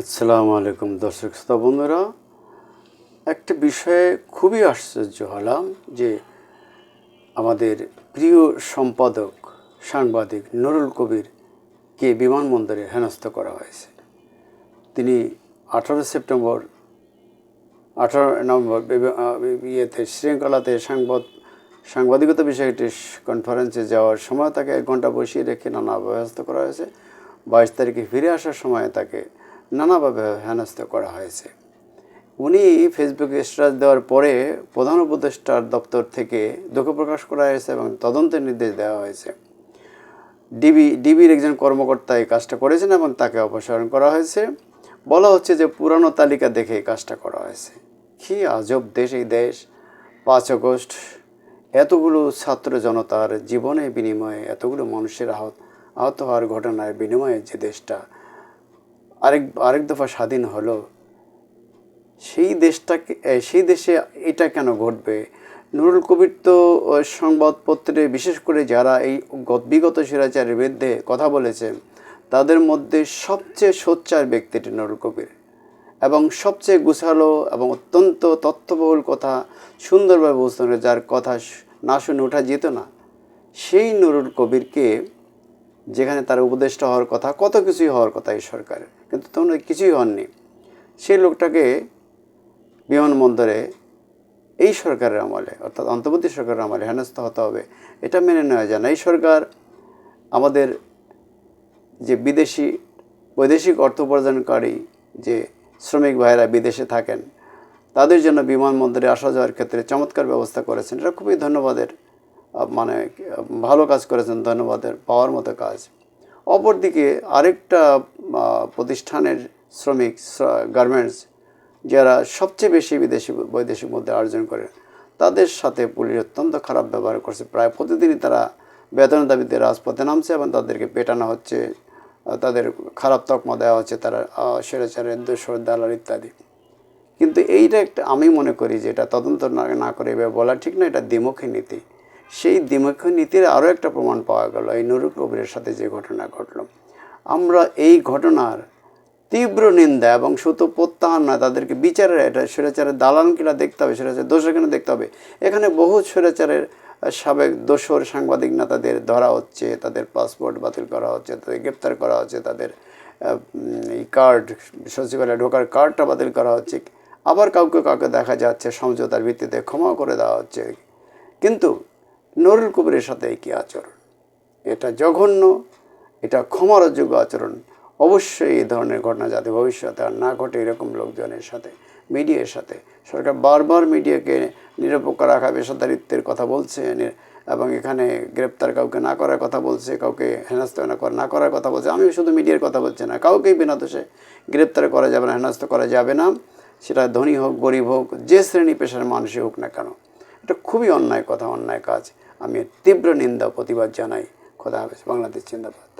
আসসালামু আলাইকুম দর্শক শ্রোতা বন্ধুরা। একটা বিষয়ে খুবই আশ্চর্য হলাম যে আমাদের প্রিয় সম্পাদক, সাংবাদিক নুরুল কবিরকে বিমানবন্দরে হেনস্থ করা হয়েছে। তিনি আঠারো সেপ্টেম্বর, আঠারো নভেম্বর ইয়েতে শৃঙ্খলাতে সাংবাদ, সাংবাদিকতা বিষয়ে একটি কনফারেন্সে যাওয়ার সময় তাকে এক ঘণ্টা বসিয়ে রেখে নানা ব্যবস্থা করা হয়েছে। বাইশ তারিখে ফিরে আসার সময় তাকে নানাভাবে হেনস্থ করা হয়েছে। উনি ফেসবুকে স্ট্যাটাস দেওয়ার পরে প্রধান উপদেষ্টার দপ্তর থেকে দুঃখ প্রকাশ করা হয়েছে এবং তদন্তের নির্দেশ দেওয়া হয়েছে। ডিবি ডিবির একজন কর্মকর্তা এই কাজটা করেছেন এবং তাকে অপসারণ করা হয়েছে। বলা হচ্ছে যে পুরানো তালিকা দেখে এই কাজটা করা হয়েছে। কি আজব দেশ এই দেশ। পাঁচ আগস্ট, এতগুলো ছাত্র জনতার জীবনের বিনিময়ে এতগুলো মানুষের আহত আহত হওয়ার ঘটনার বিনিময়ে যে দেশটা আরেক আরেক দফা স্বাধীন হলো। সেই দেশটাকে সেই দেশে এটা কেন ঘটবে? নুরুল কবির তো সংবাদপত্রে বিশেষ করে যারা এই গত- বিগত স্বৈরাচারের বিরুদ্ধে কথা বলেছে, তাদের মধ্যে সবচেয়ে সোচ্চার ব্যক্তিটি নুরুল কবির। এবং সবচেয়ে গুছালো এবং অত্যন্ত তথ্যবহুল কথা, সুন্দরভাবে বুঝতে যার কথা না শুনে ওঠা যেত না। সেই নুরুল কবিরকে যেখানে তার উপদেষ্টা হওয়ার কথা, কত কিছুই হওয়ার কথা এই সরকারের। কিন্তু তখন কিছুই হননি। সেই লোকটাকে বিমানবন্দরে এই সরকারের আমলে, অর্থাৎ অন্তর্বর্তী সরকারের আমলে হেনস্থ হতে হবে। এটা মেনে নেওয়া যায় না। এই সরকার আমাদের যে বিদেশি, বৈদেশিক অর্থ উপার্জনকারী যে শ্রমিক ভাইয়েরা বিদেশে থাকেন, তাদের জন্য বিমানবন্দরে আসা যাওয়ার ক্ষেত্রে চমৎকার ব্যবস্থা করেছেন। এটা খুবই ধন্যবাদের মানে ভালো কাজ করেছেন, ধন্যবাদের, পাওয়ার মতো কাজ। অপরদিকে আরেকটা প্রতিষ্ঠানের শ্রমিক গার্মেন্টস, যারা সবচেয়ে বেশি বিদেশি, বৈদেশিক মুদ্রা অর্জন করে, তাদের সাথে পুলিশ অত্যন্ত খারাপ ব্যবহার করছে। প্রায় প্রতিদিনই তারা বেতনের দাবিতে রাজপথে নামছে এবং তাদেরকে পেটানো হচ্ছে তাদের খারাপ তকমা দেওয়া হচ্ছে, তারা সেরাচারের দোষর দালাল ইত্যাদি। কিন্তু এইটা একটা, আমি মনে করি যে এটা তদন্ত না না করে এভাবে বলা ঠিক না, এটা দ্বিমুখী নীতি। সেই দ্বিমুখী নীতির আরও একটা প্রমাণ পাওয়া গেল এই নুরুল কবিরের সাথে যে ঘটনা ঘটলো। আমরা এই ঘটনার তীব্র নিন্দা এবং শুধু প্রত্যাহার নয় তাদেরকে বিচারের এটা স্বৈরাচারের দালান কিনা দেখতে হবে, স্বৈরাচারের দোষর কিনা দেখতে হবে। এখানে বহু স্বৈরাচারের সাবেক দোষর সাংবাদিক নেতাদের ধরা হচ্ছে, তাদের পাসপোর্ট বাতিল করা হচ্ছে, তাদের গ্রেপ্তার করা হচ্ছে, তাদের এই কার্ড, সচিবালয়ে ঢোকার কার্ডটা বাতিল করা হচ্ছে। আবার কাউকে কাউকে দেখা যাচ্ছে সমঝোতার ভিত্তিতে ক্ষমা করে দেওয়া হচ্ছে। কিন্তু নুরুল কবিরের সাথে কী আচরণ? এটা জঘন্য, এটা ক্ষমার যোগ্য আচরণ। অবশ্যই এই ধরনের ঘটনা যাতে ভবিষ্যতে আর না ঘটে এরকম লোকজনের সাথে, মিডিয়ার সাথে। সরকার বারবার মিডিয়াকে নিরপেক্ষ রাখা, পেশাদারিত্বের কথা বলছে এবং এখানে গ্রেপ্তার কাউকে না করার কথা বলছে, কাউকে হেনস্থ না করা না করার কথা বলছে। আমি শুধু মিডিয়ার কথা বলছি না, কাউকেই বিনা দোষে গ্রেপ্তার করা যাবে না, হেনস্থ করা যাবে না। সেটা ধনী হোক, গরিব হোক, যে শ্রেণি পেশার মানুষই হোক না কেন। এটা খুবই অন্যায় কথা, অন্যায় কাজ। আমি তীব্র নিন্দা প্রতিবাদ জানাই। খোদা হাফেজ। বাংলাদেশ জিন্দাবাদ।